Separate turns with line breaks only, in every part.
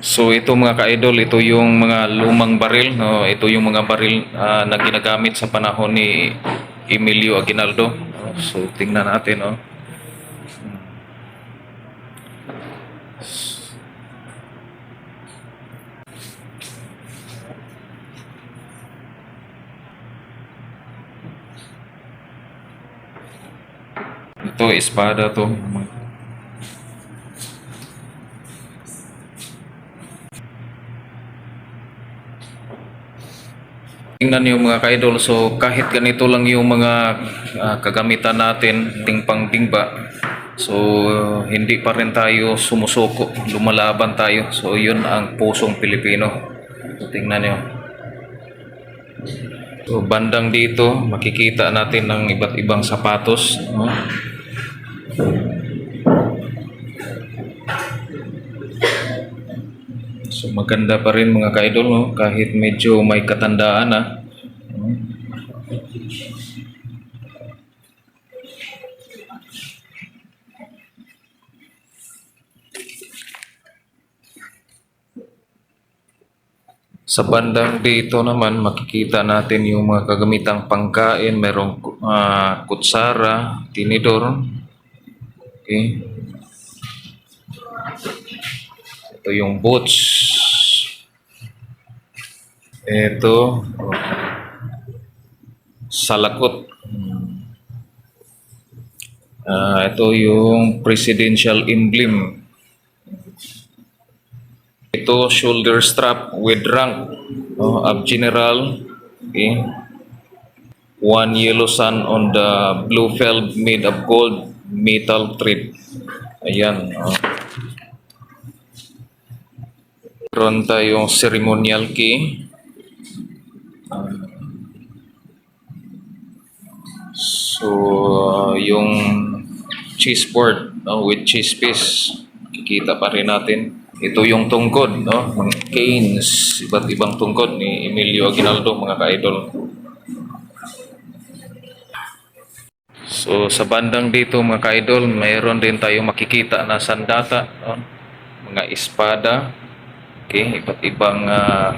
So ito mga ka-idol, ito yung mga lumang baril, no? Ito yung mga baril ah, na ginagamit sa panahon ni Emilio Aguinaldo. So tingnan natin, no? Ito, espada to. Tingnan niyo mga ka-idol, so kahit ganito lang yung mga ah, kagamitan natin, tingpang tingba, so hindi pa rin tayo sumusuko, lumalaban tayo. So yun ang pusong Pilipino. So, tingnan niyo. So bandang dito, makikita natin ng iba't ibang sapatos. No? So maganda pa rin mga ka-idol, no? kahit medyo may katandaan na. Sa bandang dito naman, makikita natin yung mga kagamitang pangkain. Merong ah, kutsara, tinidor. Okay. Ito yung boots. Ito. Salakot. Ah, ito yung presidential emblem. Ito shoulder strap with rank no, of general. Okay. One yellow sun on the blue felt made of gold metal thread. Ayan. Oh. Meron tayong ceremonial key. So, uh, yung cheese board no, with cheese piece, kikita pa rin natin. Ito yung tungkod, no? Mga canes, iba't ibang tungkod ni Emilio Aguinaldo, mga ka-idol. So, sa bandang dito, mga ka-idol, mayroon din tayong makikita na sandata, no? mga espada, okay, iba't ibang ah,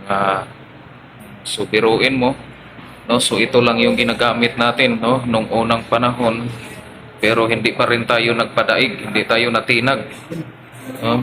mga so biruin mo no so ito lang yung ginagamit natin no nung unang panahon pero hindi pa rin tayo nagpadaig hindi tayo natinag no?